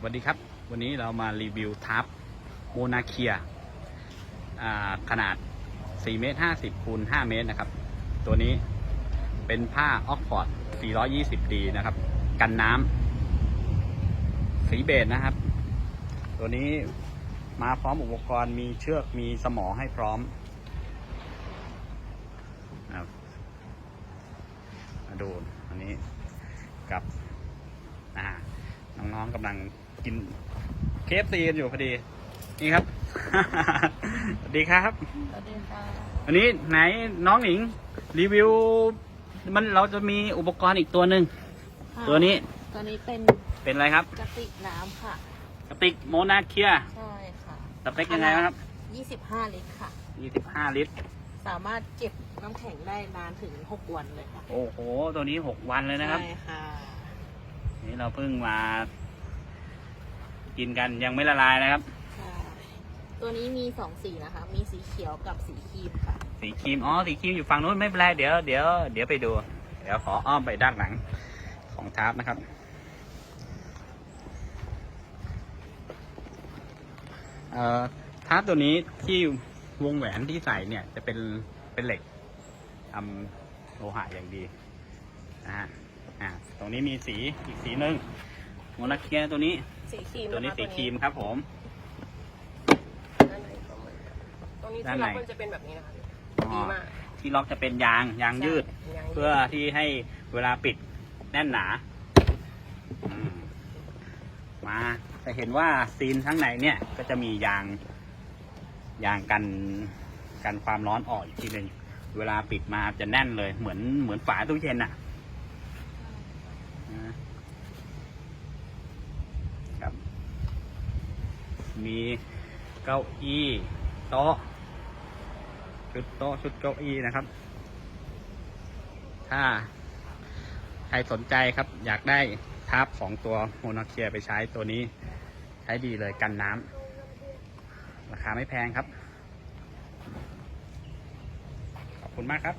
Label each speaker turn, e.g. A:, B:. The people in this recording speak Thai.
A: สวัสดีครับ วันนี้เรามารีวิวทับโมนาเคียขนาด 4 เมตร 50คูณ5เมตรนะครับ ตัวนี้เป็นผ้าออกฟอร์ด 420D นะครับ กันน้ำสีเบจนะครับ ตัวนี้มาพร้อมอุปกรณ์มีเชือกมีสมอให้พร้อมนะครับมาดูอันนี้กับน้องๆกำลัง กินเคฟซีกันอยู่พอดี นี่ครับ สวัสดีครับ
B: สวัสดีค่ะ
A: วันนี้ไหนน้องหนิง รีวิว มันเราจะมีอุปกรณ์อีกตัวหนึ่งตัวนี้
B: ตัวนี้เป็น
A: เป็นอะไรครับ
B: กระติกน้ำค่ะ
A: กระติกโมนาเคีย
B: ใช่ค่ะ
A: สเปคยังไงบ้างครับ
B: 25ลิตรค่ะ
A: 25ลิตร
B: สามารถเก็บน้ำแข็งได้นานถึง6วันเลยค่ะ
A: โอ้โห ตัวนี้6วันเลยนะครับ
B: ใช่ค่ะ
A: นี่เราเพิ่งมา กินกันยังไม่ละลายนะครับ
B: ใช่ตัวนี้มี2สีนะคะ มีสีเขียวกับสีครีมค่ะ
A: สีครีมอ๋อสีครีมอยู่ฝั่งนู้นไม่เป็นไรเดี๋ยวเดี๋ยวเดี๋ยวไปดู เดี๋ยวขออ้อมไปด้านหลังของทาร์ปนะครับ เอ่อทาร์ปตัวนี้ที่วงแหวนที่ใส่เนี่ยจะเป็นเป็นเหล็กทำโลหะอย่างดีนะฮะอ่าตรงนี้มีสีอีกสีหนึ่งโมนาเคียตัวนี้
B: สีครีม
A: ตัวนี้ะะสีครีมครับผม
B: ตรงนี้
A: ด้าน
B: ที่
A: ใน
B: เรามันจะเป็นแบบนี้นะคะ
A: อ๋อ
B: ดีมาก
A: ที่ล็อกจะเป็นยางยางยืด
B: ใช่ยางยืด
A: เพื่อที่ให้เวลาปิดแน่นหนาอืมมาจะเห็นว่าซีนข้างในเนี่ยก็จะมียางยางกันกันความร้อนออกอีกทีหนึ่งเวลาปิดมาจะแน่นเลยเหมือนเหมือนฝาตู้เย็นอะนะครับ มีเก้าอี้โต๊ะชุดโต๊ะชุดเก้าอี้นะครับ ถ้าใครสนใจครับ อยากได้ทับของตัวโมโนเคียไปใช้ตัวนี้ ใช้ดีเลยกันน้ำราคาไม่แพงครับ ขอบคุณมากครับ